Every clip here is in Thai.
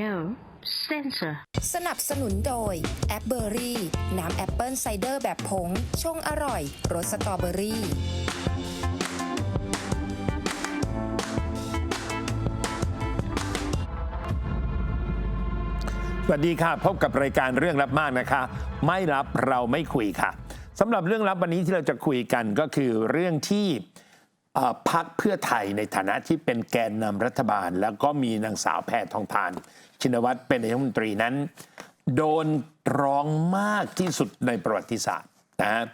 No sensor. สนับสนุนโดยแอปเบอรี่น้ำแอปเปิลไซเดอร์แบบผง ชงอร่อยรสสตรอเบอรี่ สวัสดีค่ะ พบกับรายการเรื่องลับมากนะคะ ไม่รับเราไม่คุยค่ะสำหรับเรื่องลับวันนี้ที่เราจะคุยกันก็คือเรื่องที่เอ่อ พักเพื่อไทยในฐานะที่เป็นแกนนำรัฐบาล แล้วก็มีนางสาวแพทองทาน ชินวัตรเป็นนายกรัฐมนตรีนั้น โดนร้องมากที่สุดในประวัติศาสตร์นะฮะ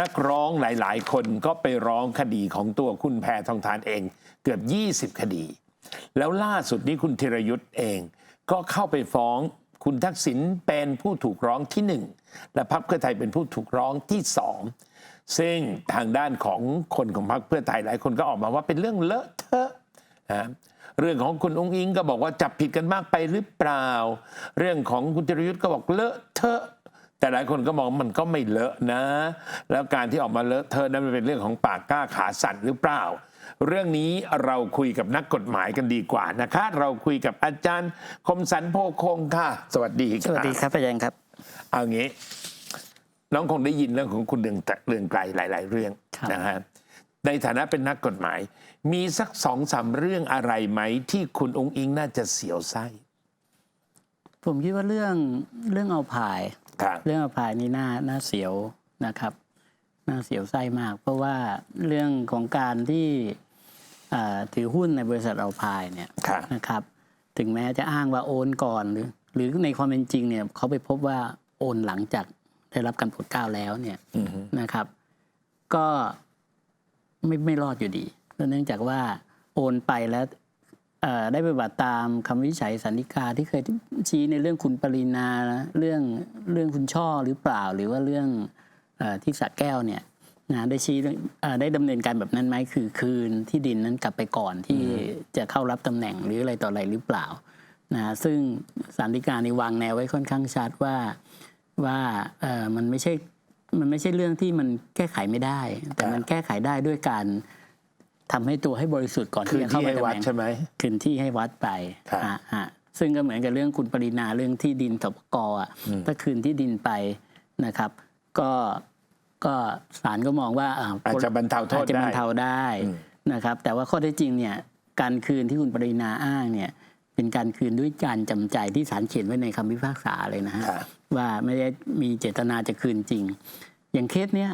นักร้องหลาย ๆ คนก็ไปร้องคดีของตัวคุณแพทองทานเองเกือบ 20 คดี แล้วล่าสุดนี้คุณธีรยุทธ์เอง ก็เข้าไปฟ้องคุณทักษิณเป็นผู้ถูกร้องที่หนึ่งและพรรคเพื่อไทยเป็นผู้ถูกร้องที่สอง ซึ่งทางด้านของคนของพรรคเพื่อไทยหลายคนก็ออกมาว่าเป็นเรื่องเลอะเทอะนะเรื่องของคุณองค์อิงก็บอกว่าจับผิดกันมากไปหรือเปล่า เรื่องของคุณธีรยุทธ์ก็บอกเลอะเทอะ แต่หลายคนก็มองมันก็ไม่เลอะนะ แล้วการที่ออกมาเลอะเทอะนั้นมันเป็นเรื่องของปากกล้าขาสั่นหรือเปล่า เรื่องนี้เราคุยกับนักกฎหมายกันดีกว่านะคะ เราคุยกับอาจารย์คมสันโพคงค่ะ สวัสดีสวัสดีครับอาจารย์ครับ เอางี้ น้องคงได้ยินเรื่องของคุณเรืองแต่เรืองไกลหลาย ๆ เรื่องครับนะฮะในฐานะเป็นนักกฎหมาย มีสักสองสามเรื่องอะไรไหม ที่คุณองค์อิงน่าจะเสียวไส้ ผมคิดว่าเรื่องเรื่องเอาผายครับเรื่องเอาผายนี่น่าน่าเสียวนะครับ น่าเสียวไส้มาก เพราะว่าเรื่องของการที่อ่าถือหุ้นในบริษัทเอาพายเนี่ยครับนะครับ ถึงแม้จะอ้างว่าโอนก่อนหรือ หรือในความเป็นจริงเนี่ยเขาไปพบว่าโอนหลังจาก ได้รับการโปรดเกล้าแล้วเนี่ยอือฮึนะครับ ก็ไม่ไม่รอดอยู่ดีเนื่องจากว่าโอนไปแล้วเอ่อได้ปฏิบัติตามคำวินิจฉัยสันนิกาที่เคยชี้ในเรื่องคุณปรินาเรื่องเรื่องคุณช่อหรือเปล่า หรือว่าเรื่องเออที่สระแก้วเนี่ยนะได้ชี้เรื่องเอ่อได้ดำเนินการแบบนั้นไหมคือคืนที่ดินนั้นกลับไปก่อนที่จะเข้ารับตำแหน่งหรืออะไรต่ออะไรหรือเปล่านะซึ่งสันนิกาในวางแนวไว้ค่อนข้างชัดว่า ว่าเอ่อมันไม่ใช่มันไม่ใช่เรื่องที่มันแก้ไขไม่ได้ แต่มันแก้ไขได้ด้วยการทำให้ตัวให้บริสุทธิ์ก่อนคืที่นจะเข้าที่ไปให้ตำวัแหดน่งใช่ไหมคืนที่ให้วัดไปครับฮะฮะซึ่งก็เหมือนกับเรื่องคุณปรินาเรื่องที่ดินสปกอะถ้าคืนที่ดินไปนะครับ ก็ก็ศาลก็มองว่าอ่อาจจะบรรเทาโทษอาจจะบรรได้เทาได้นะครับ แต่ว่าข้อเท็จจริงเนี่ยการคืนที่คุณปรินาอ้างเนี่ยเป็นการคืนด้วยการจำใจที่ศาลเขียนไว้ในคำพิพากษาเลยนะฮะครับ ว่าไม่ได้มีเจตนาจะคืนจริง อย่างเคสเนี้ย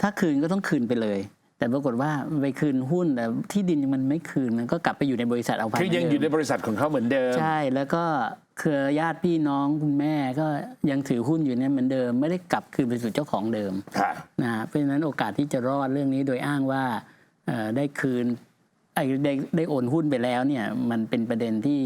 ถ้าคืนก็ต้องคืนไปเลย แต่ปรากฏว่าไปคืนหุ้นแต่ที่ดินมันไม่คืนมันก็กลับไปอยู่ในบริษัทเอาไปคือยังอยู่ในบริษัทของเขาเหมือนเดิม ใช่แล้วก็เครือญาติพี่น้องคุณแม่ก็ยังถือหุ้นอยู่เนี่ยเหมือนเดิม ไม่ได้กลับคืนไปสู่เจ้าของเดิมค่ะนะฮะเพราะฉะนั้นโอกาสที่จะรอดเรื่องนี้โดยอ้างว่าเอ่อได้คืนไอ้ได้ได้โอนหุ้นไปแล้วเนี่ยมันเป็นประเด็นที่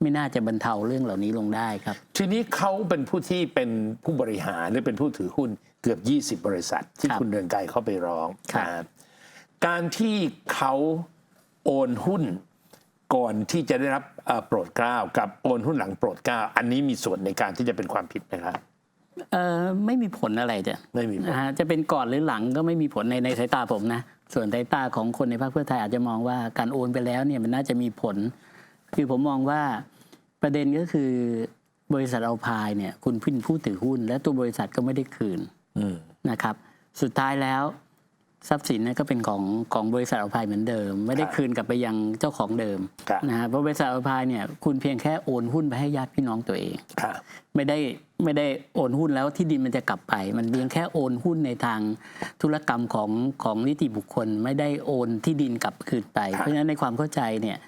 ไม่น่าจะบรรเทาเรื่องเหล่านี้ลงได้ครับ ทีนี้เขาเป็นผู้ที่เป็นผู้บริหารหรือเป็นผู้ถือหุ้นเกือบ 20 บริษัท ที่ครับคุณเรืองไกรเข้าไปร้องครับ นะการที่เขาโอนหุ้นก่อนที่จะได้รับเอ่อโปรดเกล้ากับโอนหุ้นหลังโปรดเกล้า อันนี้มีส่วนในการที่จะเป็นความผิดนะครับ เออไม่มีผลอะไรจ้ะไม่มีผล นะฮะจะเป็นก่อนหรือหลังก็ไม่มีผลในในสายตาผมนะ ส่วนสายตาของคนในพรรคเพื่อไทยอาจจะมองว่าการโอนไปแล้วเนี่ยมันน่าจะมีผล คือผมมองว่าประเด็นก็คือบริษัทเอาพายเนี่ย คุณพินผู้ถือหุ้น และตัวบริษัทก็ไม่ได้คืนอืมนะครับ สุดท้ายแล้วทรัพย์สินเนี่ยก็เป็นของของบริษัทเอาพายเหมือนเดิม ไม่ได้ครับคืนกลับไปยังเจ้าของเดิมครับนะฮะเพราะบริษัทเอาพายเนี่ยคุณเพียงแค่โอนหุ้นไปให้ญาติพี่น้องตัวเองค่ะไม่ได้ไม่ได้โอนหุ้นแล้วที่ดินมันจะกลับไป มันเพียงแค่โอนหุ้นในทางธุรกรรมของของนิติบุคคล ไม่ได้โอนที่ดินกลับคืนไปครับเพราะฉะนั้นในความเข้าใจเนี่ย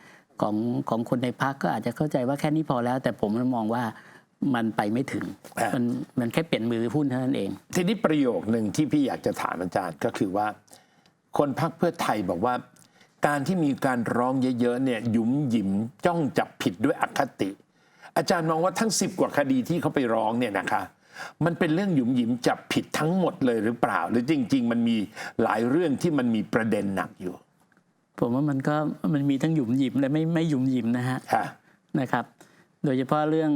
ของของคนในพักก็อาจจะเข้าใจว่าแค่นี้พอแล้ว แต่ผมมองว่ามันไปไม่ถึง มันมันแค่เปลี่ยนมือหุ้นเท่านั้นเอง ทีนี้ประโยคหนึ่งที่พี่อยากจะถามอาจารย์ก็คือว่า คนพักเพื่อไทยบอกว่า การที่มีการร้องเยอะๆเนี่ยหยุมหยิมจ้องจับผิดด้วยอคติ อาจารย์มองว่าทั้งสิบกว่าคดีที่เขาไปร้องเนี่ยนะคะ มันเป็นเรื่องหยุมหยิมจับผิดทั้งหมดเลยหรือเปล่า หรือจริง ๆ มันมีหลายเรื่องที่มันมีประเด็นหนักอยู่ ผมว่ามันก็มันมีทั้งหยุมหยิมและไม่ไม่หยุมหยิมนะฮะค่ะนะครับ โดยเฉพาะเรื่อง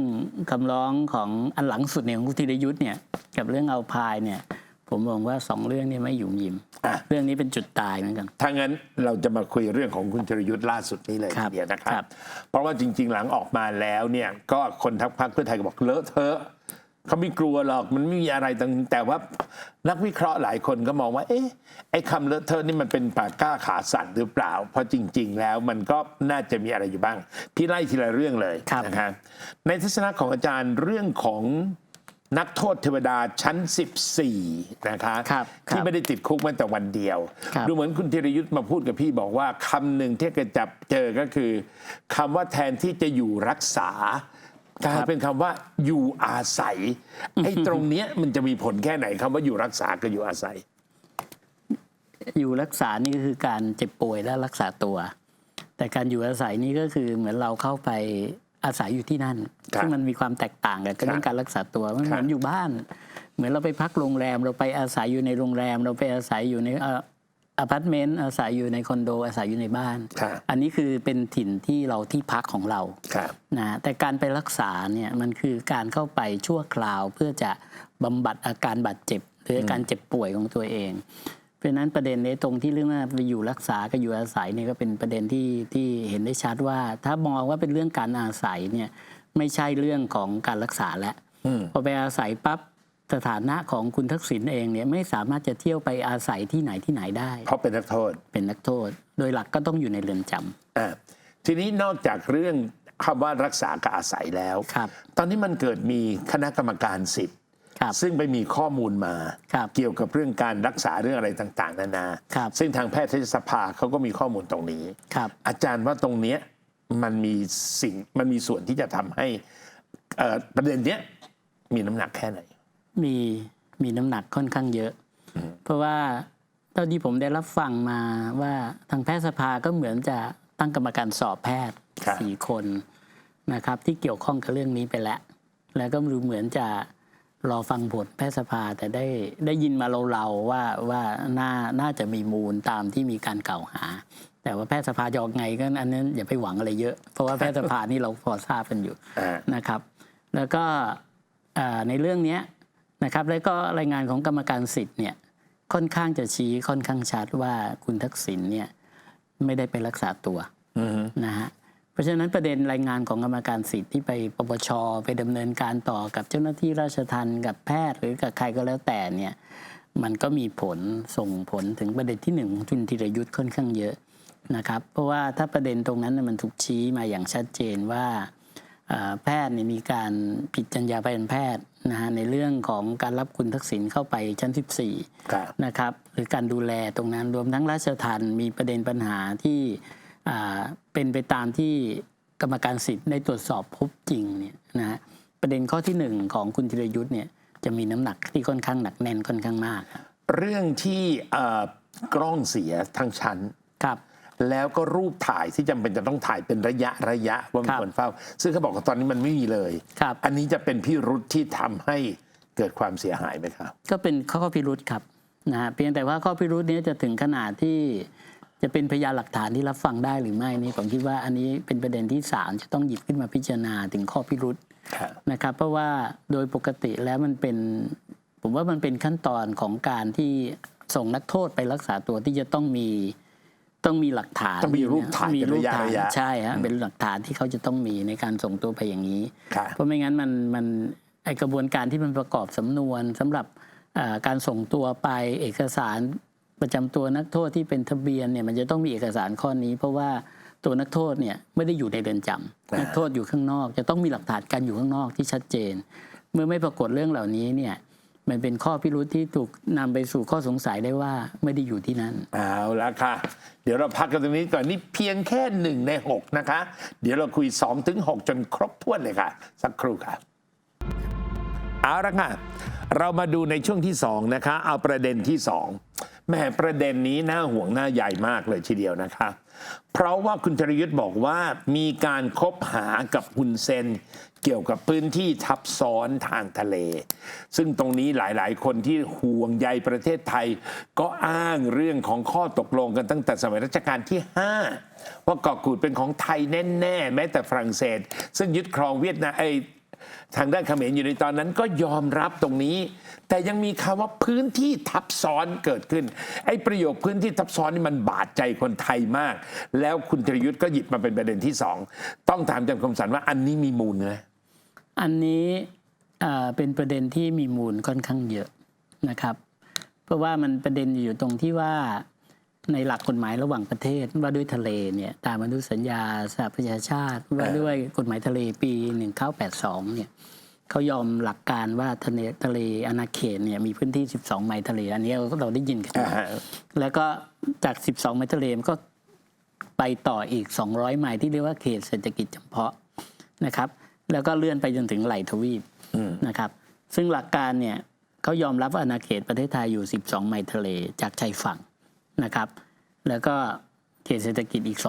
คำร้องของอันหลังสุดเนี่ยของคุณธีรยุทธ์เนี่ยกับเรื่องเอาพายเนี่ยผผมมองว่าสองเรื่องนี้ไม่หยุ่มยิมอะเรื่องนี้เป็นจุดตายเหมือนกันถ้างั้นเราจะมาคุยเรื่องของคุณจรยุทธ์ล่าสุดนี้เลยครัทีบเดียวนะครัครับบเพราะว่าจริง ๆ หลังออกมาแล้วเนี่ยก็คนทักพักเพื่อไทยก็บอกเลอะเทอะ เขาไม่กลัวหรอกมันไม่มีอะไรต่างแต่ว่านักวิเคราะห์หลายคนก็มองว่า เอ๊ะไอ้คำเลอะเทอะนี่มันเป็นปากกล้าขาสั่นหรือเปล่า เพราะจริง ๆ แล้วมันก็น่าจะมีอะไรอยู่บ้าง พี่ไล่ทีละเรื่องเลยครับนะครับในทัศนะของอาจารย์เรื่องของนักโทษเทวดาชั้น 14 นะคะครับครับที่ไม่ได้ติดคุกแม้แต่วันเดียวครับดูเหมือนคุณธีรยุทธ์มาพูดกับพี่บอกว่าคำหนึ่งที่แกจับเจอก็คือคำว่าแทนที่จะอยู่รักษา กลายเป็นคำว่าอยู่อาศัยไอ้ตรงเนี้ยมันจะมีผลแค่ไหนคำว่าอยู่รักษากับอยู่อาศัย อยู่รักษานี่ก็คือการเจ็บป่วยและรักษาตัว แต่การอยู่อาศัยนี่ก็คือเหมือนเราเข้าไปอาศัยอยู่ที่นั่นครับซึ่งมันมีความแตกต่างกันกับเรื่องการรักษาตัวมันครับเหมือนอยู่บ้าน เหมือนเราไปพักโรงแรม เราไปอาศัยอยู่ในโรงแรม เราไปอาศัยอยู่ในเอ่ออพาร์ตเมนต์อาศัยอยู่ในคอนโดอาศัยอยู่ในบ้าน ครับอันนี้คือเป็นถิ่นที่เราที่พักของเราครับนะแต่การไปรักษาเนี่ยมันคือการเข้าไปชั่วคราวเพื่อจะบำบัดอาการบาดเจ็บ หรืออาการเจ็บป่วยของตัวเอง เพราะฉะนั้นประเด็นในตรงที่เรื่องว่าไปอยู่รักษากับอยู่อาศัยเนี่ยก็เป็นประเด็นที่ที่เห็นได้ชัดว่า ถ้ามองว่าเป็นเรื่องการอาศัยเนี่ยไม่ใช่เรื่องของการรักษาแล้ว อืม พอไปอาศัยปั๊บ สถานะของคุณทักษิณเองเนี่ยไม่สามารถจะเที่ยวไปอาศัยที่ไหนที่ไหนได้ เพราะเป็นนักโทษเป็นนักโทษ โดยหลักก็ต้องอยู่ในเรือนจำอะทีนี้นอกจากเรื่องคำว่ารักษากับอาศัยแล้ว ครับ ตอนนี้มันเกิดมีคณะกรรมการสิทธิ์ครับซึ่งไปมีข้อมูลมาครับเกี่ยวกับเรื่องการรักษาเรื่องอะไรต่าง ๆ นานา ครับซึ่งทางแพทยสภาเขาก็มีข้อมูลตรงนี้ ครับ อาจารย์ว่าตรงเนี้ยมันมีสิ่งมันมีส่วนที่จะทำให้เอ่อประเด็นเนี้ยมีน้ำหนักแค่ไหน มีมีน้ำหนักค่อนข้างเยอะ เพราะว่าเท่าที่ผมได้รับฟังมาว่าทางแพทยสภาก็เหมือนจะตั้งกรรมการสอบแพทย์ครับสี่คนนะครับ ที่เกี่ยวข้องกับเรื่องนี้ไปแล้ว แล้วก็ดูเหมือนจะรอฟังผลแพทยสภาแต่ได้ได้ยินมาเราๆว่าว่าน่าน่าจะมีมูลตามที่มีการกล่าวหา แต่ว่าแพทยสภาจะออกไงก็อันนั้นอย่าไปหวังอะไรเยอะ เพราะว่าแพทยสภานี่เราพอทราบกันอยู่อ่านะครับ แล้วก็เอ่อในเรื่องเนี้ย นะครับแล้วก็รายงานของกรรมการสิทธิ์เนี่ยค่อนข้างจะชี้ค่อนข้างชัดว่าคุณทักษิณเนี่ยไม่ได้ไปรักษาตัวอือฮึนะฮะเพราะฉะนั้นประเด็นรายงานของกรรมการสิทธิ์ที่ไปปปชไปดำเนินการต่อกับเจ้าหน้าที่ราชทัณฑ์กับแพทย์หรือกับใครก็แล้วแต่เนี่ยมันก็มีผลส่งผลถึงประเด็นที่หนึ่งของจุนธีรยุทธ์ค่อนข้างเยอะนะครับ เพราะว่าถ้าประเด็นตรงนั้นน่ะมันถูกชี้มาอย่างชัดเจนว่าเอ่อ แพทย์เนี่ยมีการผิดจรรยาบรรณแพทย์นะฮะในเรื่องของการรับคุณทักษิณเข้าไปชั้น 14ครับนะครับหรือการดูแลตรงนั้นรวมทั้งราชทันมีประเด็นปัญหาที่อ่าเป็นไปตามที่กรรมการสิทธิ์ได้ตรวจสอบพบจริงเนี่ยนะฮะประเด็นข้อที่หนึ่งของคุณธีรยุทธ์เนี่ยจะมีน้ำหนักที่ค่อนข้างหนักแน่นค่อนข้างมากครับเรื่องที่เอ่อกล้องเสียทั้งชั้นครับ แล้วก็รูปถ่ายที่จำเป็นจะต้องถ่ายเป็นระยะระยะว่ามีครับคนเฝ้า ซึ่งเขาบอกว่าตอนนี้มันไม่มีเลยครับอันนี้จะเป็นพิรุษที่ทำให้เกิดความเสียหายไหมครับ ก็เป็นข้อพิรุษครับนะฮะเพียงแต่ว่าข้อพิรุษนี้จะถึงขนาดที่จะเป็นพยานหลักฐานที่รับฟังได้หรือไม่นี่ผมคิดว่าอันนี้เป็นประเด็นที่ศาลจะต้องหยิบขึ้นมาพิจารณาถึงข้อพิรุษครับนะครับเพราะว่าโดยปกติแล้วมันเป็น ผมว่ามันเป็นขั้นตอนของการที่ส่งนักโทษไปรักษาตัวที่จะต้องมี ต้องมีหลักฐานต้องมีรูปถ่ายมีเป็นรูระปยะถ่ายระยะใช่ฮะเป็นหลักฐานที่เขาจะต้องมีในการส่งตัวไปอย่างนี้ครับเพราะไม่งั้นมันมันไอกระบวนการที่มันประกอบสำนวนสำหรับเอ่อการส่งตัวไปเอกสารประจำตัวนักโทษที่เป็นทะเบียนเนี่ยมันจะต้องมีเอกสารข้อนี้ เพราะว่าตัวนักโทษเนี่ยไม่ได้อยู่ในเรือนจำนักโทษอยู่ข้างนอก จะต้องมีหลักฐานการอยู่ข้างนอกที่ชัดเจน เมื่อไม่ปรากฏเรื่องเหล่านี้เนี่ย มันเป็นข้อพิรุธที่ถูกนำไปสู่ข้อสงสัยได้ว่าไม่ได้อยู่ที่นั่นเอาละค่ะ เดี๋ยวเราพักกันตรงนี้ก่อนนี่เพียงแค่หนึ่งในหกนะคะ เดี๋ยวเราคุยสองถึงหกจนครบถ้วนเลยค่ะ สักครู่ค่ะเอาละค่ะ เรามาดูในช่วงที่สองนะคะ เอาประเด็นที่สองแหม่ประเด็นนี้น่าห่วงน่าใหญ่มากเลยทีเดียวนะคะ เพราะว่าคุณจริยุทธ์บอกว่ามีการคบหากับฮุนเซนเกี่ยวกับพื้นที่ทับซ้อนทางทะเล ซึ่งตรงนี้หลายๆ คนที่ห่วงใยประเทศไทย ก็อ้างเรื่องของข้อตกลงกันตั้งแต่สมัยรัชกาลที่ 5 ว่าเกาะกูดเป็นของไทยแน่ ๆ แม้แต่ฝรั่งเศส ซึ่งยึดครองเวียดนามไอ้ ทางด้านเขมรอยู่ในตอนนั้นก็ยอมรับตรงนี้ แต่ยังมีคำว่าพื้นที่ทับซ้อนเกิดขึ้น ไอ้ประโยคพื้นที่ทับซ้อนนี่มันบาดใจคนไทยมาก แล้วคุณธรยุทธ์ก็หยิบมาเป็นประเด็นที่สองต้องถามอาจารย์คมสันว่าอันนี้มีมูลนะอันนี้เป็นประเด็นที่มีมูลค่อนข้างเยอะนะครับ เพราะว่ามันประเด็นอยู่ตรงที่ว่า ในหลักกฎหมายระหว่างประเทศว่าด้วยทะเลเนี่ยตามอนุสัญญาสหประชาชาติ ว่าด้วยกฎหมายทะเลปี 1982 เนี่ยเขายอมหลักการว่าทะเลทะเลอาณาเขตเนี่ยมีพื้นที่ 12 ไมล์ทะเล อันนี้เราได้ยินกันอ่าฮะแล้วก็จาก 12 ไมล์ทะเลมันก็ไปต่ออีก 200 ไมล์ที่เรียกว่าเขตเศรษฐกิจจำเพาะนะครับ แล้วก็เลื่อนไปจนถึงไหลทวีปนะครับ ซึ่งหลักการเนี่ยเขายอมรับว่าอาณาเขตประเทศไทยอยู่ 12 ไมล์ทะเลจากชายฝั่ง นะครับ แล้วก็เขตเศรษฐกิจอีก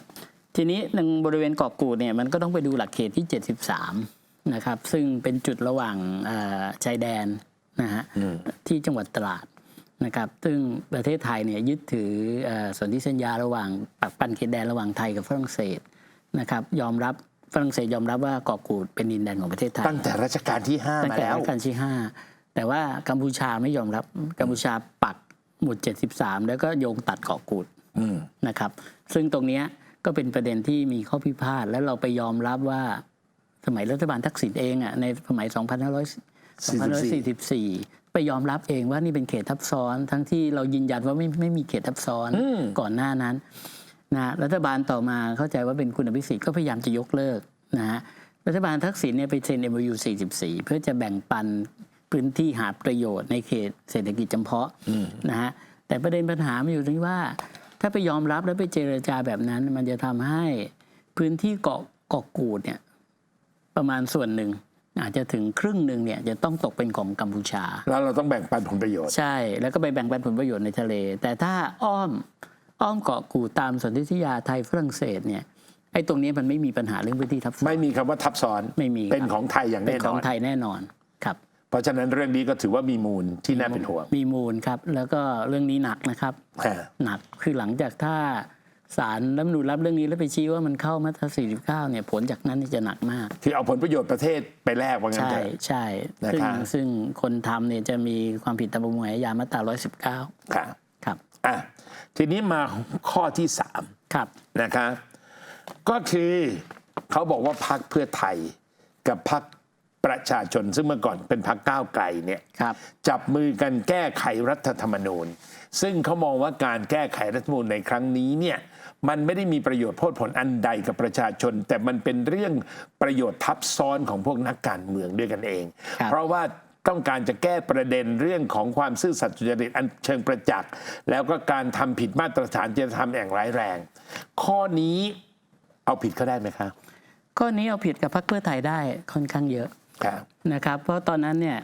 200 ทีนี้ในบริเวณเกาะกูดเนี่ยมันก็ต้องไปดูหลักเขตที่ 73 นะครับ ซึ่งเป็นจุดระหว่างเอ่อชายแดนนะฮะที่จังหวัดตราดนะครับ ซึ่งประเทศไทยเนี่ยยึดถือเอ่อสนธิสัญญาระหว่างปักปันเขตแดนระหว่างไทยกับฝรั่งเศสนะครับยอมรับฝรั่งเศสยอมรับว่าเกาะกูดเป็นดินแดนของประเทศไทยตั้งแต่รัชกาลที่ห้าตั้งมาแต่แล้วรัชกาลที่ห้าแต่ว่ากัมพูชาไม่ยอมรับกัมพูชาปัก หมุด 73 แล้วก็โยงตัดเกาะกูดอืมนะครับ ซึ่งตรงเนี้ยก็เป็นประเด็นที่มีข้อพิพาทแล้วเราไปยอมรับว่าสมัยรัฐบาลทักษิณเองอะในสมัย 2544 ไปยอมรับเองว่านี่เป็นเขตทับซ้อน ทั้งที่เรายืนยันว่าไม่ไม่มีเขตทับซ้อนก่อนหน้านั้นนะรัฐบาลต่อมาเข้าใจว่าเป็นคุณอภิสิทธิ์ก็พยายามจะยกเลิกนะฮะรัฐบาลทักษิณเนี่ยไปเซ็น MOU 44 เพื่อจะแบ่งปัน พื้นที่หาประโยชน์ในเขตเศรษฐกิจจำเพาะนะฮะแต่ประเด็นปัญหามันอยู่ที่ว่า ถ้าไปยอมรับแล้วไปเจรจาแบบนั้น มันจะทำให้พื้นที่เกาะเกาะกูดเนี่ยประมาณส่วนหนึ่งอาจจะถึงครึ่งหนึ่งเนี่ยจะต้องตกเป็นของกัมพูชา แล้วเราต้องแบ่งปันผลประโยชน์ ใช่ แล้วก็ไปแบ่งปันผลประโยชน์ในทะเล แต่ถ้าอ้อมอ้อมเกาะกูดตามสนธิสัญญาไทยฝรั่งเศสเนี่ยไอ้ตรงนี้มันไม่มีปัญหาเรื่องพื้นที่ทับซ้อนไม่มีคำว่าทับซ้อนไม่มีครับเป็นของไทยอย่างเป็แน่นนขอองนไทยแน่นอนครับ เพราะฉะนั้นเรื่องนี้ก็ถือว่ามีมูลที่น่าเป็นห่วง มีมูลครับ แล้วก็เรื่องนี้หนักนะครับอ่าหนักคือหลังจากถ้าศาลรัฐธรรมนูญรับเรื่องนี้แล้วไปชี้ว่ามันเข้ามาตรา49 เนี่ยผลจากนั้นจะหนักมาก คือเอาผลประโยชน์ประเทศไปแลกว่างั้นใช่เถอะใช่นะซึ่งครับซึ่งคนทำเนี่ยจะมีความผิดตามประมวลอาญามาตรา 119ค่ะครับอะทีนี้มาข้อที่สามครับนะคะก็คือเขาบอกว่าพักเพื่อไทยกับพัก ประชาชนซึ่งเมื่อก่อนเป็นพักก้าวไกลเนี่ยครับ จับมือกันแก้ไขรัฐธรรมนูญ ซึ่งเขามองว่าการแก้ไขรัฐธรรมนูญในครั้งนี้เนี่ยมันไม่ได้มีประโยชน์โพดผลอันใดกับประชาชน แต่มันเป็นเรื่องประโยชน์ทับซ้อนของพวกนักการเมืองด้วยกันเองครับเพราะว่าต้องการจะแก้ประเด็นเรื่องของความซื่อสัตย์สุจริตอันเชิงประจักษ์ แล้วก็การทำผิดมาตรฐานจริยธรรมอย่างร้ายแรง ข้อนี้เอาผิดเขาได้ไหมคะข้อนี้เอาผิดกับพรรคเพื่อไทยได้ค่อนข้างเยอะครับ นะครับ เพราะตอนนั้นเนี่ย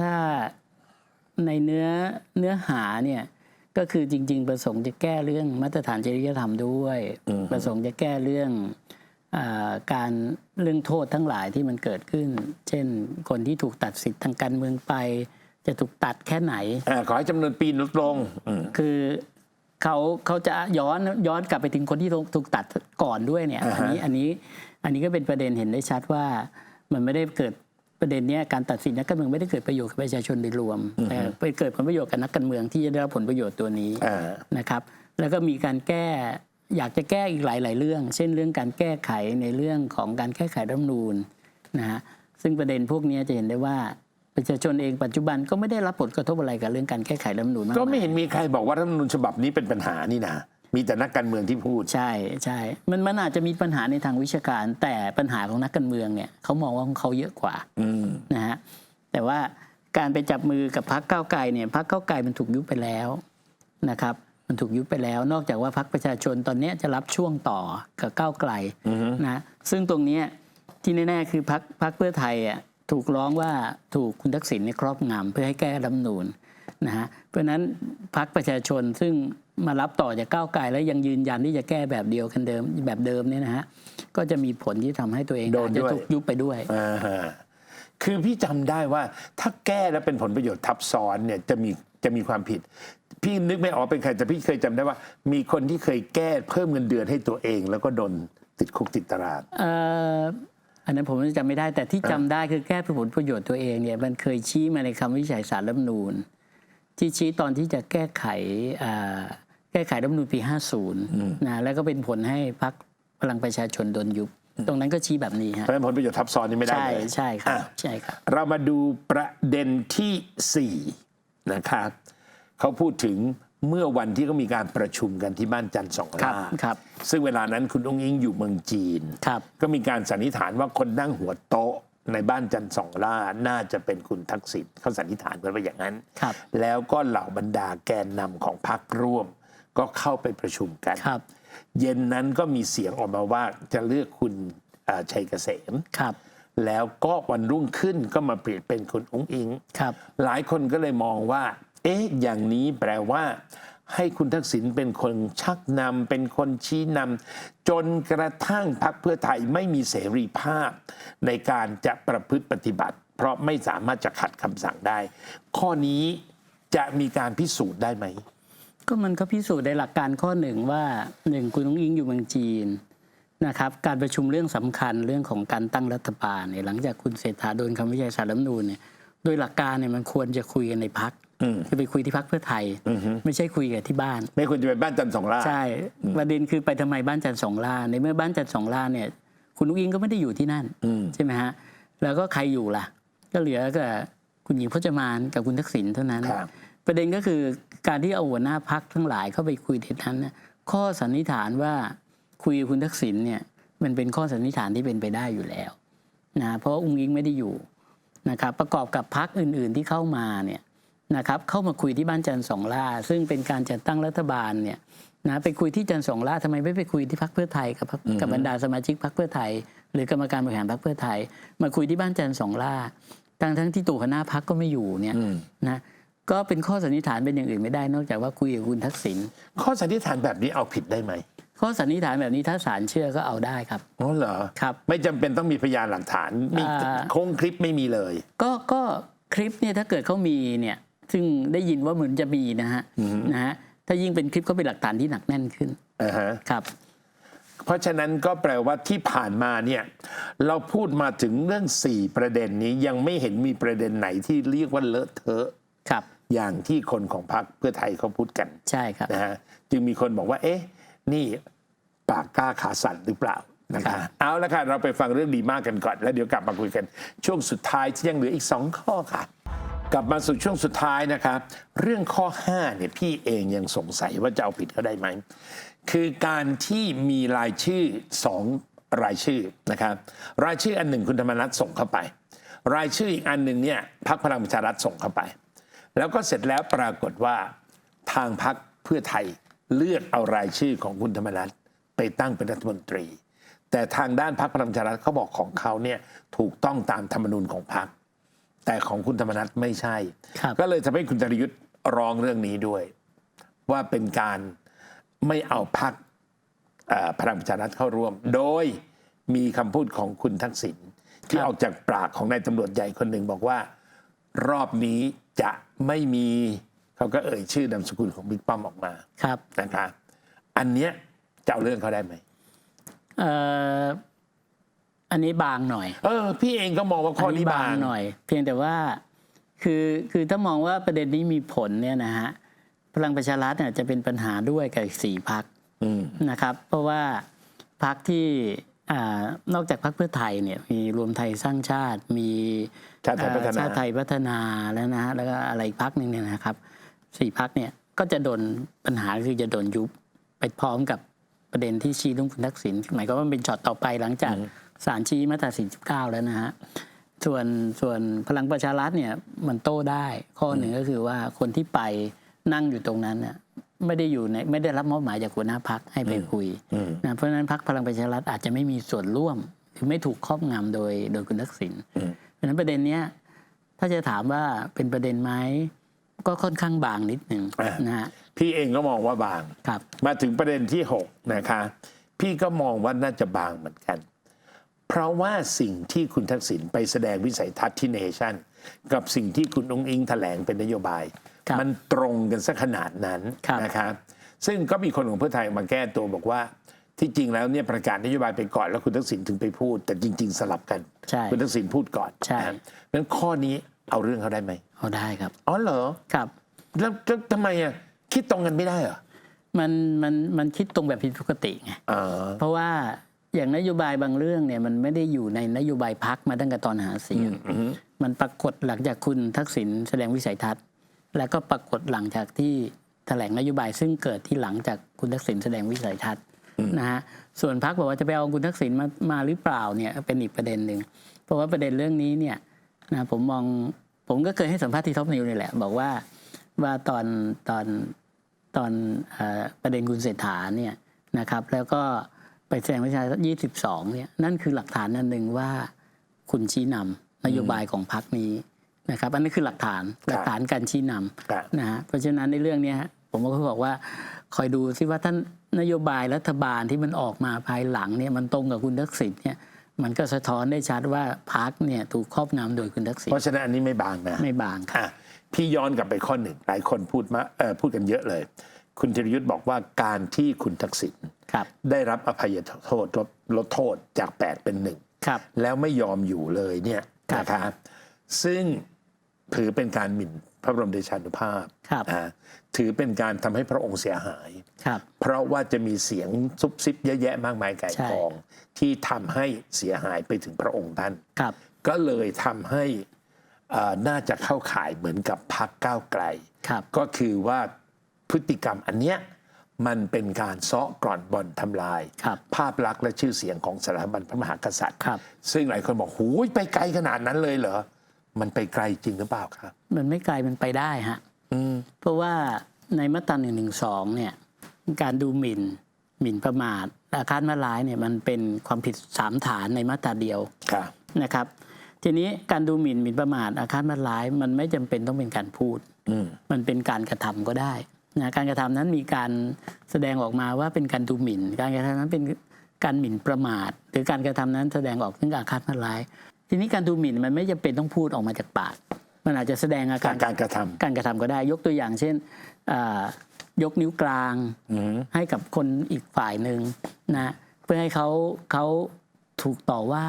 ถ้าในเนื้อเนื้อหาเนี่ยก็คือจริง ๆ ประสงค์จะแก้เรื่องมาตรฐานจริยธรรมด้วย ประสงค์จะแก้เรื่องอาการเรื่องโทษทั้งหลายที่มันเกิดขึ้น เช่นคนที่ถูกตัดสิทธิ์ทางการเมืองไป จะถูกตัดแค่ไหนอาขอให้จำนวนปีลดลงอืมคือเขาเขาจะย้อนย้อนกลับไปถึงคนที่ถูกถูกตัดก่อนด้วยเนี่ยอ่าอันฮะนี้อันนี้อันนี้ก็เป็นประเด็นเห็นได้ชัดว่ามันไม่ได้เกิด ประเด็นเนี้ยการตัดสินนักการเมืองไม่ได้เกิดประโยชน์กับประชาชนโดยรวมแต่ไปเกิดผลประโยชน์กับนักการเมืองที่จะได้รับผลประโยชน์ตัวนี้อ่านะครับ แล้วก็มีการแก้อยากจะแก้อีกหลาย ๆ เรื่อง เช่นเรื่องการแก้ไขในเรื่องของการแก้ไขรัฐธรรมนูญนะฮะซึ่งประเด็นพวกนี้จะเห็นได้ว่าประชาชนเองปัจจุบันก็ไม่ได้รับผลกระทบอะไรกับเรื่องการแก้ไขรัฐธรรมนูญากก็ไม่ายเห็นมีใครบอกว่ารัฐธรรมนูญฉบับนี้เป็นปัญหานี่นะ มีแต่นักการเมืองที่พูด ใช่ใช่มันมันอาจจะมีปัญหาในทางวิชาการ แต่ปัญหาของนักการเมืองเนี่ยเขามองว่าของเขาเยอะกว่าอืมนะฮะแต่ว่าการไปจับมือกับพรรคก้าวไกลเนี่ยพรรคก้าวไกลมันถูกยุบไปแล้วนะครับ มันถูกยุบไปแล้ว นอกจากว่าพรรคประชาชนตอนเนี้ยจะรับช่วงต่อกับก้าวไกลนะซึ่งตรงเนี้ยที่แน่ๆคือพรรคพรรคเพื่อไทยอะถูกร้องว่าถูกคุณทักษิณเนี่ยครอบงำเพื่อให้แก้รัฐธรรมนูญนะฮะเพราะฉะนั้นพรรคประชาชนซึ่ง มารับต่อจากก้าวไกลแล้วยังยืนยันที่จะแก้แบบเดียวกันเดิมแบบเดิมเนี่ยนะฮะก็จะมีผลที่ทำให้ตัวเองโดนอาจจะด้วยถูกยุบไปด้วยอ่าฮะคือพี่จำได้ว่าถ้าแก้แล้วเป็นผลประโยชน์ทับซ้อนเนี่ยจะมีจะมีความผิด พี่นึกไม่ออกเป็นใครแต่พี่เคยจำได้ว่า มีคนที่เคยแก้เพิ่มเงินเดือนให้ตัวเอง แล้วก็โดนติดคุกติดตารางเอ่ออันนั้นผมจำไม่ได้แต่ที่จำได้คือแก้เพื่อผลประโยชน์ตัวเองเนี่ยมันเคยชี้มาในคำวินิจฉัยสารรัฐธรรมนูญที่ชี้ตอนที่จะแก้ไขอ่าแก้ไขรัฐธรรมนูญปี 50นะแล้วก็เป็นผลให้พรรคพลังประชาชนโดนยุบ ตรงนั้นก็ชี้แบบนี้เพฮะราะฉะนั้นผลประโยชน์ทับซ้อนนี่ไม่ได้ใช่เลยใช่ครับอะใช่ครับ เรามาดูประเด็นที่ 4 นะครับเขาพูดถึงเมื่อวันที่เขามีการประชุมกันที่บ้านจันทร์สองครับล่าครับ ซึ่งเวลานั้นคุณองอิงอยู่เมืองจีนครับก็มีการสันนิษฐานว่าคนนั่งหัวโต๊ะในบ้านจันทร์สองล่าน่าจะเป็นคุณทักษิณเขาสันนิษฐานกันว่าอย่างนั้นครับแล้วก็เหล่าบรรดาแกนนำของพรรคร่วม ก็เข้าไปประชุมกันครับ เย็นนั้นก็มีเสียงออกมาว่าจะเลือกคุณเอ่อชัยเกษมครับ แล้วก็วันรุ่งขึ้นก็มาเปลี่ยนเป็นคุณองอิงครับ หลายคนก็เลยมองว่า เอ๊ะอย่างนี้แปลว่า ให้คุณทักษิณเป็นคนชักนำเป็นคนชี้นำจนกระทั่งพรรคเพื่อไทยไม่มีเสรีภาพ ในการจะประพฤติปฏิบัติ เพราะไม่สามารถจะขัดคำสั่งได้ ข้อนี้จะมีการพิสูจน์ได้ไหม ก็มันก็พิสูจน์ในหลักการข้อหนึ่งว่าหนึ่งคุณนุ้งอิงอยู่เมืองจีนนะครับการประชุมเรื่องสำคัญเรื่องของการตั้งรัฐบาลเนี่ยหลังจากคุณเศรษฐาโดนคำวิจัยสารรัฐธรรมนูญเนี่ยโดยหลักการเนี่ยมันควรจะคุยกันในพักอืมคือไปคุยที่พักเพื่อไทย ไม่ใช่คุยกันที่บ้าน ไม่ควรจะเป็นบ้านจันทร์สองล่าใช่ประเด็นคือไปทำไมบ้านจันทร์สองล่าในเมื่อบ้านจันทร์สองล่าเนี่ย คุณนุ้งอิงก็ไม่ได้อยู่ที่นั่นอืมใช่ไหมฮะแล้วก็ใครอยู่ล่ะ ก็เหลือกับคุณหญิงพจมานกับคุณทักษิณเท่านั้นครับ ประเด็นก็คือการที่เอาหัวหน้าพักทั้งหลายเข้าไปคุยในนั้นนะข้อสันนิษฐานว่าคุยกับคุณทักษิณเนี่ยมันเป็นข้อสันนิษฐานที่เป็นไปได้อยู่แล้วนะเพราะว่าอุ้งอิงไม่ได้อยู่นะครับประกอบกับพักอื่นๆที่เข้ามาเนี่ยนะครับเข้ามาคุยที่บ้านจันทร์สองล่า ซึ่งเป็นการจัดตั้งรัฐบาลเนี่ยนะไปคุยที่จันทร์สองล่าทำไมไม่ไปคุยที่พักเพื่อไทยกับพรรคกับบรรดาสมาชิกพักเพื่อไทย หรือกรรมการบริหารพักเพื่อไทย มาคุยที่บ้านจันทร์สองล่าทั้งทั้งๆที่ตัวหัวหน้าพักก็ไม่อยู่เนี่ยอืมนะ ก็เป็นข้อสันนิษฐานเป็นอย่างอื่นไม่ได้นอกจากว่าคุยกับคุณทักษิณข้อสันนิษฐานแบบนี้เอาผิดได้ไหมข้อสันนิษฐานแบบนี้ถ้าศาลเชื่อก็เอาได้ครับอ๋อเหรอครับ ไม่จำเป็นต้องมีพยานหลักฐานมีอ่าโครงคลิปไม่มีเลย ก็ก็คลิปเนี่ยถ้าเกิดเขามีเนี่ยซึ่งได้ยินว่าเหมือนจะมีนะฮะนะฮะถ้ายิ่งเป็นคลิปก็เป็นหลักฐานที่หนักแน่นขึ้นอ่าฮะครับ เพราะฉะนั้นก็แปลว่าที่ผ่านมาเนี่ย เราพูดมาถึงเรื่อง 4 ประเด็นนี้ยังไม่เห็นมีประเด็นไหนที่เรียกว่าเลอะเทอะครับ อย่างที่คนของพรรคเพื่อไทยเขาพูดกันใช่ครับนะฮะจึงมีคนบอกว่า เอ๊ะ นี่ปากกล้าขาสั่นหรือเปล่านะครัคะบเอาละค่ะ เราไปฟังเรื่องดีมากกันก่อน แล้วเดี๋ยวกลับมาคุยกัน ช่วงสุดท้ายที่ยังเหลืออีก 2 ข้อค่ะ กลับมาสู่ช่วงสุดท้ายนะครับเรื่องข้อ5เนี่ยพี่เองยังสงสัยว่าจะเอาผิดเขาได้ไหมคือการที่มีรายชื่อสองรายชื่อนะครับรายชื่ออันหนึ่งคุณธรรมนัฐส่งเข้าไป รายชื่ออีกอันหนึ่งเนี่ยพักพลังประชารัฐส่งเข้าไป แล้วก็เสร็จแล้วปรากฏว่าทางพักเพื่อไทยเลือกเอารายชื่อของคุณธรรมนัฐไปตั้งเป็นรัฐมนตรี แต่ทางด้านพักพลังประชารัฐเขาบอกของเขาเนี่ยถูกต้องตามธรรมนูญของพักแต่ของคุณธรรมนัฐไม่ใช่ครับก็เลยทำให้คุณจริยุทธ์ร้องเรื่องนี้ด้วย ว่าเป็นการไม่เอาพักพลังประชารัฐเข้าร่วม โดยมีคำพูดของคุณทักษิณที่ครับออกจากปากของนายตำรวจใหญ่คนหนึ่งบอกว่า รอบนี้ จะไม่มีเขาก็เอ่ยชื่อนามสกุลของบิ๊กป้อมออกมาครับ นะคะอันเนี้ยจะเอาเรื่องเขาได้ไหมเอ่ออันนี้บางหน่อยเออ พี่เองก็มองว่าข้อนี้บางหน่อย เพียงแต่ว่าคือคือถ้ามองว่าประเด็นนี้มีผลเนี่ยนะฮะพลังประชารัฐเนี่ยจะเป็นปัญหาด้วยกับอีกสี่พักอืมนะครับ เพราะว่าพักที่อานอกจากพักเพื่อไทยเนี่ยมีรวมไทยสร้างชาติมี ชาติไทยพัฒนาเอ่อชาติไทยพัฒนาแล้วนะฮะแล้วก็อะไรอีกพักหนึ่งเนี่ยนะครับสี่พักเนี่ยก็จะโดนปัญหาคือจะโดนยุบไปพร้อมกับประเด็นที่ชี้ลุงคุณทักษิณหมายความว่ามันเป็นช็อตต่อไปหลังจากศาลชี้มาตรา49 แล้วนะฮะส่วนส่วนพลังประชารัฐเนี่ยมันโต้ได้ ข้อหนึ่งก็คือว่าคนที่ไปนั่งอยู่ตรงนั้นน่ะไม่ได้อยู่ในไม่ได้รับมอบหมายจากหัวหน้าพักให้ไปคุยอืมนะเพราะฉะนั้นพักพลังประชารัฐอาจจะไม่มีส่วนร่วมหรือไม่ถูกครอบงำโดยโดยคุณทักษิณอืมเพราะฉะนั้นประเด็นเนี้ยถ้าจะถามว่าเป็นประเด็นไหมก็ค่อนข้างบางนิดหนึ่งอะนะฮะพี่เองก็มองว่าบางครับ มาถึงประเด็นที่ 6 นะคะ พี่ก็มองว่าน่าจะบางเหมือนกัน เพราะว่าสิ่งที่คุณทักษิณไปแสดงวิสัยทัศน์ที่เนชั่น กับสิ่งที่คุณองค์อิงแถลงเป็นนโยบายครับมันตรงกันซะขนาดนั้นครับนะครับซึ่งก็มีคนของเพื่อไทยมาแก้ตัวบอกว่า ที่จริงแล้วเนี่ยประกาศนโยบายไปก่อนแล้วคุณทักษิณถึงไปพูด แต่จริง ๆ สลับกัน ใช่ คุณทักษิณพูดก่อนใช่ นะงั้นข้อนี้เอาเรื่องเขาได้ไหมเอาได้ครับ อ๋อเหรอครับ แล้วแล้วทำไมอะคิดตรงกันไม่ได้เหรอมันมันมันคิดตรงแบบผิดปกติไง อ่า เพราะว่าอย่างนโยบายบางเรื่องเนี่ยมันไม่ได้อยู่ในนโยบายพักมาตั้งแต่ตอนหาเสียงมันปรากฏหลังจากคุณทักษิณแสดงวิสัยทัศน์ แล้วก็ปรากฏหลังจากที่แถลงนโยบายซึ่งเกิดที่หลังจากคุณทักษิณแสดงวิสัยทัศน์ นะฮะส่วนพักบอกว่าจะไปเอาคุณทักษิณมามาหรือเปล่าเนี่ยเป็นอีกประเด็นหนึ่งเพราะว่าประเด็นเรื่องนี้เนี่ยนะผมมองผมก็เคยให้สัมภาษณ์ที่ท็อปนิวนี่แหละ บอกว่าว่าตอนตอนตอนเออประเด็นคุณเศรษฐาเนี่ยนะครับ แล้วก็ไปแสดงวิสัยทัศน์22เนี่ยนั่นคือหลักฐานอันหนึ่งว่าคุณชี้นำนโยบายของพรรคนี้นะครับ อันนี้คือหลักฐานหลักฐานการชี้นครับำนะฮะเพราะฉะนั้นในเรื่องเนี้ยผมก็บอกว่าคอยดูซิว่าท่าน นโยบายรัฐบาลที่มันออกมาภายหลังเนี่ยมันตรงกับคุณทักษิณเนี่ยมันก็สะท้อนได้ชัดว่าพรรคเนี่ยถูกครอบงำโดยคุณทักษิณเพราะฉะนั้นอันนี้ไม่บางนะไม่บางครับอะพี่ย้อนกลับไปข้อหนึ่งหลายคนพูดมาเอ่อพูดกันเยอะเลย คุณธีรยุทธ์บอกว่าการที่คุณทักษิณครับได้รับอภัยโทษลดลดโทษจาก 8 เป็นหนึ่งครับแล้วไม่ยอมอยู่เลยเนี่ยครับนะคะซึ่งถือเป็นการหมิ่นพระบรมเดชานุภาพครับนะ ถือเป็นการทำให้พระองค์เสียหายครับเพราะว่าจะมีเสียงซุบซิบเยอะแยะมากมายไก่ใช่กอง ที่ทำให้เสียหายไปถึงพระองค์ท่านครับ ก็เลยทำให้เอ่อน่าจะเข้าข่ายเหมือนกับพักก้าวไกลครับก็คือว่าพฤติกรรมอันเนี้ยมันเป็นการเซาะกร่อนบ่อนทำลายครับภาพลักษณ์และชื่อเสียงของสถาบันพระมหากษัตริย์ครับซึ่งหลายคนบอกหูยไปไกลขนาดนั้นเลยเหรอ มันไปไกลจริงหรือเปล่าครับ มันไม่ไกลมันไปได้ฮะอืม เพราะว่าในมาตราหนึ่งหนึ่งสองเนี่ยการดูหมิ่นหมิ่นประมาทอาคารมาร้ายเนี่ยมันเป็นความผิดสามฐานในมาตราเดียวครับนะครับ ทีนี้การดูหมิ่นหมิ่นประมาทอาคารมาร้าย มันไม่จำเป็นต้องเป็นการพูดอืมมันเป็นการกระทำก็ได้นะการกระทำนั้นมีการแสดงออกมาว่าเป็นการดูหมิ่น การกระทำนั้นเป็นการหมิ่นประมาท หรือการกระทำนั้นแสดงออกถึงอาฆาตมาร้าย ทีนี้การดูหมิ่นมันไม่จำเป็นต้องพูดออกมาจากปาก มันอาจจะแสดงอาการการการกระทำการกระทำก็ได้ยกตัวอย่างเช่นอ่ายกนิ้วกลางอืมให้กับคนอีกฝ่ายหนึ่งนะเพื่อให้เขาเขาถูกต่อว่า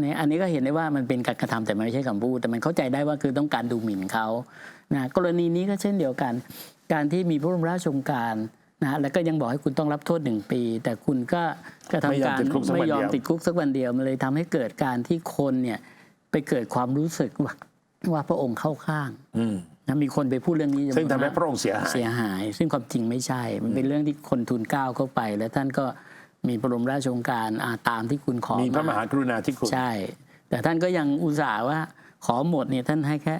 เนี่ยอันนี้ก็เห็นได้ว่ามันเป็นการกระทำแต่มันไม่ใช่คำพูดแต่มันเข้าใจได้ว่าคือต้องการดูหมิ่นเขานะกรณีนี้ก็เช่นเดียวกัน การที่มีพระบรมราชโองการนะแล้วก็ยังบอกให้คุณต้องรับโทษหนึ่งปี แต่คุณก็กระทำการไม่ยอมติดคุกสักวันไม่ยอมเดียวติดคุกสักวันเดียวมันเลยทำให้เกิดการที่คนเนี่ยไปเกิดความรู้สึกว่า ว่าพระองค์เข้าข้างอืมนะมีคนไปพูดเรื่องนี้จำนวนซึ่งทำให้มากพระองค์เสียหายเสียหาย ซึ่งความจริงไม่ใช่ มันเป็นเรื่องที่คนทุนเกล้าเข้าไป แล้วท่านก็มีพระบรมราชโองการอาตามที่คุณขอมีพระมหากรุณาธิคุณใช่ แต่ท่านก็ยังอุตส่าห์ว่าขอหมดเนี่ยท่านให้แค่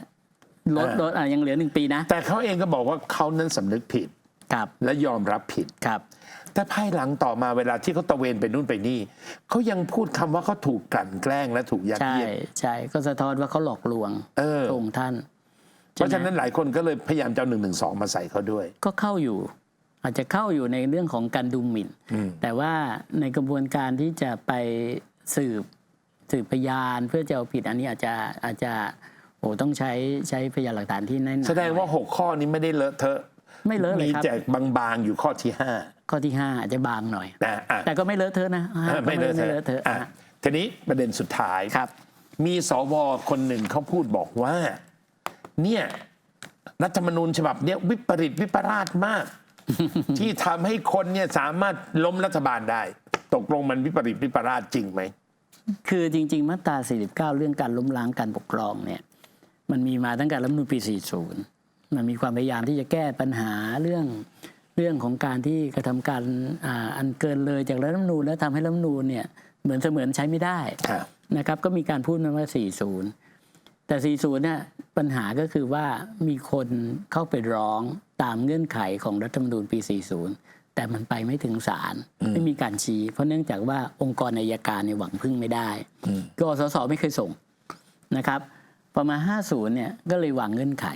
ลดอ่าลดอะยังเหลือหนึ่งปีนะ แต่เขาเองก็บอกว่าเขานั้นสำนึกผิดครับและยอมรับผิดครับ แต่ภายหลังต่อมาเวลาที่เขาตระเวนไปนู่นไปนี่เขายังพูดคำว่าเขาถูกกลั่นแกล้งและถูกยัดใช่เยียดใช่ก็สะท้อนว่าเขาหลอกลวงเออพระองค์ท่าน เพราะฉะนั้นใช่ไหมหลายคนก็เลยพยายามจะเอาหนึ่งหนึ่งสองมาใส่เขาด้วย ก็เข้าอยู่ อาจจะเข้าอยู่ในเรื่องของการดูหมิ่นอืมแต่ว่าในกระบวนการที่จะไปสืบสืบพยานเพื่อจะเอาผิดอันนี้อาจจะอาจจะโอ้ต้องใช้ใช้พยานหลักฐานที่แน่นหนาแสดงว่า 6 ข้อนี้ไม่ได้เลอะเทอะไม่เลอะเลยมีครับแจกบางๆอยู่ข้อที่ ข้อที่ห้าอาจจะบางหน่อย5นะอะแต่ก็ไม่เลอะเทอะนะเออไม่เลอะเทไม่เลอะเทอะอะอะอะทีนี้ประเด็นสุดท้าย ครับ มีสวคนหนึ่งเขาพูดบอกว่า เนี่ยรัฐธรรมนูญฉบับเนี้ยวิปริตวิปราชมาก ที่ทำให้คนเนี่ยสามารถล้มรัฐบาลได้ ตกลงมันวิปริตวิปราชจริงไหม คือจริง ๆ มาตรา 49 เรื่องการล้มล้างการปกครองเนี่ย มันมีมาตั้งแต่รัฐธรรมนูญปี 40 มันมีความพยายามที่จะแก้ปัญหาเรื่อง เรื่องของการที่กระทำการอ่าอันเกินเลยจากรัฐธรรมนูญแล้วทำให้รัฐธรรมนูญเนี่ยเหมือนเสมือนใช้ไม่ได้ครับนะครับก็มีการพูดมาว่า 40 แต่ 40 เนี่ยปัญหาก็คือว่ามีคนเข้าไปร้องตามเงื่อนไขของรัฐธรรมนูญปี 40 แต่มันไปไม่ถึงศาลไม่มีการชี้ เพราะเนื่องจากว่าองค์กรอัยการเนี่ยหวังพึ่งไม่ได้กสศไม่เคยส่งนะครับพอมา50 เนี่ยก็เลยวางเงื่อนไข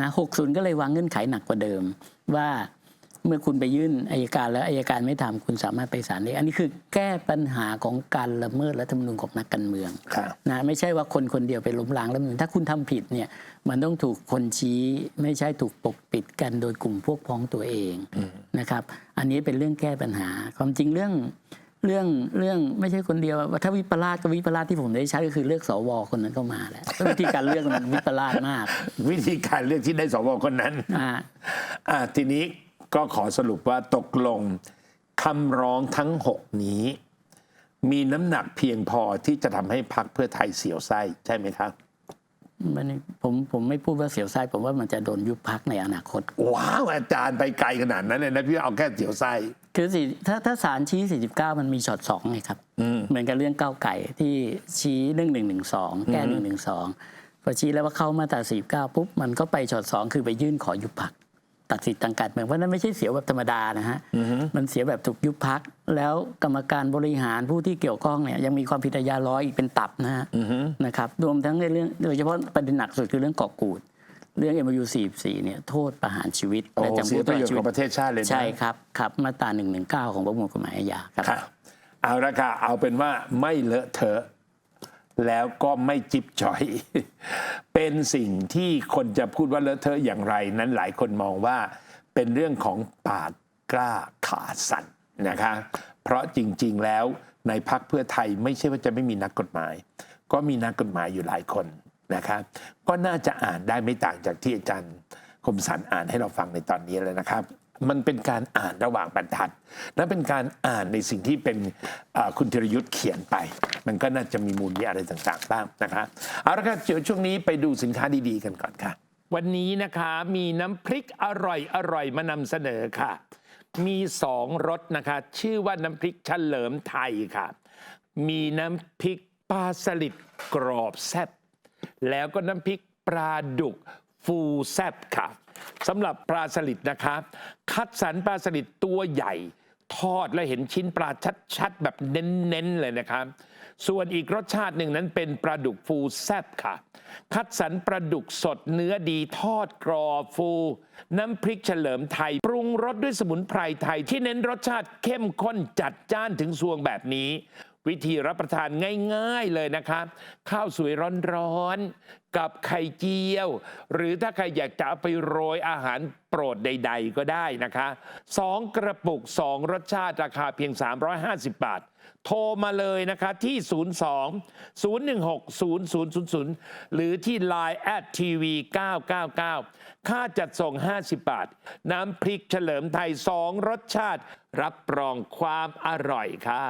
นะ60 ก็เลยวางเงื่อนไขหนักกว่าเดิมว่า เมื่อคุณไปยื่นอายการแล้วอายการไม่ทำคุณสามารถไปศาลได้อันนี้คือแก้ปัญหาของการละเมิดรัฐธรรมนูญของนักการเมืองค่ะนะไม่ใช่ว่าคนคนเดียวไปล้มล้างรัฐธรรมนูญถ้าคุณทำผิดเนี่ยมันต้องถูกคนชี้ไม่ใช่ถูกปกปิดกันโดยกลุ่มพวกพ้องตัวเองนะครับ อันนี้เป็นเรื่องแก้ปัญหา ความจริงเรื่องเรื่องเรื่องไม่ใช่คนเดียวว่าถ้าวิปลาสก็วิปลาสที่ผมได้ใช้ก็คือเลือกสวคนนั้นเข้ามาแหละวิธีการเลือกมันวิปลาสมาก วิธีการเลือกที่ได้สวคนนั้นอ่าอะทีนี้ ก็ขอสรุปว่าตกลงคำร้องทั้ง 6 นี้ มีน้ำหนักเพียงพอที่จะทำให้พักเพื่อไทยเสียวไส้ใช่ไหมครับมันผมผมไม่พูดว่าเสียวไส้ผมว่ามันจะโดนยุบพักในอนาคต ว้าวอาจารย์ไปไกลขนาดนั้นเลยนะพี่เอาแค่เสียวไส้คือสิถ้าถ้าศาลชี้ 49 มันมีช็อตสองไงครับ เหมือนกับเรื่องก้าวไก่ที่ชี้เรื่อง112แก้112พอชี้แล้วว่าเข้ามาตรา49 ปุ๊บ มันก็ไปช็อตสองคือไปยื่นขอยุบพัก ตัดสิทธิ์ทางการเมืองเพราะนั้นไม่ใช่เสียวแบบธรรมดานะฮะมันเสียแบบถูกยุบพัก แล้วกรรมการบริหารผู้ที่เกี่ยวข้องเนี่ยยังมีความผิดอาญาร้อยอีกเป็นตับนะฮะนะครับรวมทั้งในเรื่องโดยเฉพาะประเด็นหนักสุดคือเรื่องเกาะกูดเรื่อง MOU 44เนี่ยโทษประหารชีวิตโอ้และจำเสีคุยกปตระลโยอชดน์ชีขวิอตงประเทศชาติเลยนะใช่ครับครับมาตรา1นึของประมวลกฎหมายอาญาครับค่ะเอาละค่ะเอาเป็นว่าไม่เลอะเทอะ แล้วก็ไม่จิบจอย เป็นสิ่งที่คนจะพูดว่าเลอะเทอะอย่างไร นั้นหลายคนมองว่าเป็นเรื่องของปากกล้าขาสั่นนะคะ เพราะจริงๆแล้วในพักเพื่อไทยไม่ใช่ว่าจะไม่มีนักกฎหมาย ก็มีนักกฎหมายอยู่หลายคนนะคะก็น่าจะอ่านได้ไม่ต่างจากที่อาจารย์คมสันอ่านให้เราฟังในตอนนี้เลยนะครับ มันเป็นการอ่านระหว่างบรรทัด และเป็นการอ่านในสิ่งที่เป็นคุณธีรยุทธ์เขียนไป มันก็น่าจะมีมูลมีอะไรต่างๆบ้างนะคะเอาละครับเดี๋ยวช่วงนี้ไปดูสินค้าดีๆกันก่อนค่ะ วันนี้นะคะมีน้ำพริกอร่อยอร่อยมานำเสนอค่ะ มีสองรสนะคะ ชื่อว่าน้ำพริกเฉลิมไทยค่ะ มีน้ำพริกปลาสลิดกรอบแซ่บแล้วก็น้ำพริกปลาดุกฟูแซ่บค่ะ สำหรับปลาสลิดนะคะ คัดสรรปลาสลิดตัวใหญ่ ทอดและเห็นชิ้นปลาชัดๆ แบบเน้นๆ เลยนะครับ ส่วนอีกรสชาติหนึ่งนั้นเป็นปลาดุกฟูแซ่บค่ะ คัดสรรปลาดุกสดเนื้อดีทอดกรอบฟู น้ำพริกเฉลิมไทย ปรุงรสด้วยสมุนไพรไทยที่เน้นรสชาติเข้มข้นจัดจ้านถึงสวงแบบนี้ วิธีรับประทานง่าย ๆเลยนะครับข้าวสวยร้อนๆกับไข่เจียว หรือถ้าใครอยากจะเอาไปโรยอาหารโปรดใด ๆ ก็ได้นะคะสองกระปุก2รสชาติราคาเพียง 350 บาท โทรมาเลยนะคะที่ 02 016 0000 หรือที่ Line แอดทีวี999 ค่าจัดส่ง 50 บาท น้ำพริกเฉลิมไทย 2 รสชาติ รับรองความอร่อยค่ะ